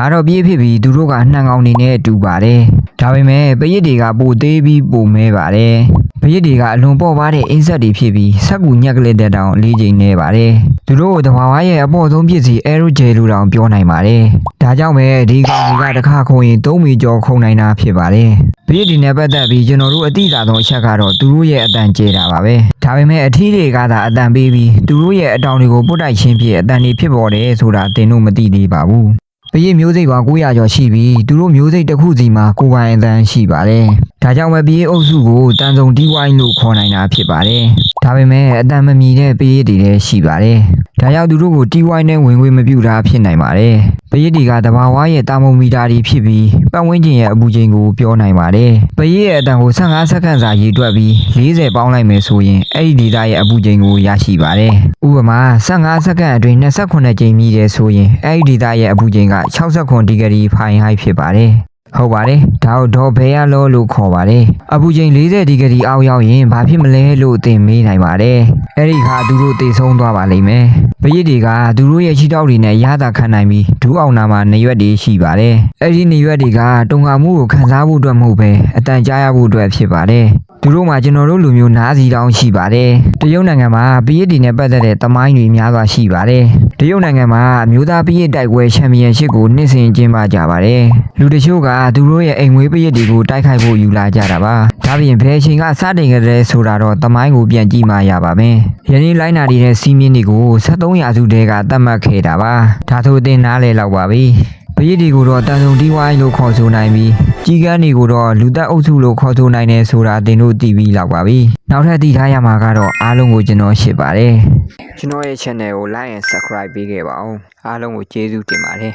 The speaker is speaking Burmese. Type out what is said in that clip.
ဒါကတော့ပြေးဖြစ်ပြီးသူတို့ကနှံကောင်နေနဲ့တူပါတယ်ဒါပေမဲ့ပရစ်တွေကပိုသေးပြီးပိုမဲပါတယ်ပရစ်တွေကအလွန်ပေါ့ပါတဲ့အင်းဆက်တွေဖြစ်ပြီးစက်ကူညက်ကလေးတဲ့တောင်လေးချိန်နေပါတယ်သူတို့ကိုတဘာဝရဲ့အပေါ်ဆုံးပစ္စည်းအဲရိုဂျယ်လို့တောင်ပြောနိုင်ပါတယ်ဒါကြောင့်ပဲဒီကောင်တွေကတစ်ခါခုံရင်သုံးမီကျော်ခုံနိုင်တာဖြစ်ပါတယ်ပရစ်တွေနဲ့ပတ်သက်ပြီးကျွန်တော်တို့အတိအသာဆုံးအချက်ကတော့သူတို့ရဲ့အတန်ကျေတာပါပဲဒါပေမဲ့အထီးတွေကသာအတန်ပေးပြီးသူတို့ရဲ့အတောင်တွေကိုပုတ်တိုက်ချင်းဖြစ်အတန်တွေဖြစ်ပေါ်တယ်ဆိုတာသင်တို့မသိသေးပါဘူး ပရိမျိုးစိတ်က900ကျော်ရှိပြီးသူတို့မျိုးစိတ်တစ်ခုစီမှာကိုယ်ပိုင်အသန်းရှိပါတယ်။ဒါကြောင့်ပဲပရိအုပ်စုကိုတန်စုံတီးဝိုင်းလို့ခေါ်နိုင်တာဖြစ်ပါတယ်။ဒါပေမဲ့အတန်မမီတဲ့ပရိတွေလည်းရှိပါတယ်။ဒါကြောင့်သူတို့ကိုတီးဝိုင်းနဲ့ဝင်ခွင့်မပြုတာဖြစ်နိုင်ပါတယ်။ပရိတွေကတဘာဝရဲ့တာမိုမီတာတွေဖြစ်ပြီးပတ်ဝန်းကျင်ရဲ့အပူချိန်ကိုပြောနိုင်ပါတယ်။ပရိရဲ့အတန်ကို15စက္ကန့်စာရေတွက်ပြီး40ပေါင်းလိုက်မယ်ဆိုရင်အဲ့ဒီဒေတာရဲ့အပူချိန်ကိုရရှိပါတယ်။ဥပမာ15စက္ကန့်အတွင်း28ကြိမ်မြည်တယ်ဆိုရင်အဲ့ဒီဒေတာရဲ့အပူချိန်က69ဒီဂရီဖိုင်ဟိုက်ဖြစ်ပါတယ်။ ဟုတ်ပါတယ်ဒါကိုဒေါ်ဘဲရလောလို့ခေါ်ပါတယ်အပူချိန်40ဒီဂရီအောက်ရောက်ရင်ဘာဖြစ်မလဲလို့သင်မေးနိုင်ပါတယ်အဲ့ဒီခါသူတို့တေဆုံးသွားပါလိမ့်မယ်ပရိတွေကသူတို့ရဲ့ခြေထောက်တွေနဲ့ရတာခံနိုင်ပြီးဒူးအောင်နာမှာနေရွက်တွေရှိပါတယ်အဲ့ဒီနေရွက်တွေကတုံခါမှုကိုခံစားဖို့အတွက်မဟုတ်ပဲအတန်ကြားရဖို့အတွက်ဖြစ်ပါတယ် သူတို့မှာကျွန်တော်တို့လူမျိုးနားစီတောင်းရှိပါတယ်တရုတ်နိုင်ငံမှာပရိတွေနဲ့ပတ်သက်တဲ့တမိုင်းတွေများစွာရှိပါတယ်တရုတ်နိုင်ငံမှာအမျိုးသားပရိတိုက်ပွဲချန်ပီယံရှစ်ကိုနှစ်စဉ်ကျင်းပကြပါတယ်လူတချို့ကသူတို့ရဲ့အိမ်ငွေပရိတွေကိုတိုက်ခိုက်ဖို့ယူလာကြတာပါဒါပြင်ဘယ်အချိန်ကစတင်ခဲ့တဲ့ဆိုတာတော့တမိုင်းကိုပြန်ကြည့်မှရပါမယ်ယနေ့လိုင်းနာတွေနဲ့စီးမြင်းတွေကို73ရာစုတည်းကသတ်မှတ်ခဲ့တာပါဒါဆိုအသင်နားလည်လောက်ပါပြီ ပရိဒီကိုတော့တန်ဆုံတီးဝိုင်းလို့ခေါ်ဆိုနိုင်ပြီးကြီးကန်းတွေကိုတော့လူသက်အုပ်စုလို့ခေါ်ဆိုနိုင်တယ်ဆိုတာသင်တို့သိပြီးလောက်ပါပြီနောက်ထပ်သိထားရမှာကတော့အားလုံးကိုကျွန်တော်ရှင်းပါတယ်ကျွန်တော်ရဲ့ channel ကို like and subscribe ပေးခဲ့ပါအောင်အားလုံးကိုကျေးဇူးတင်ပါတယ်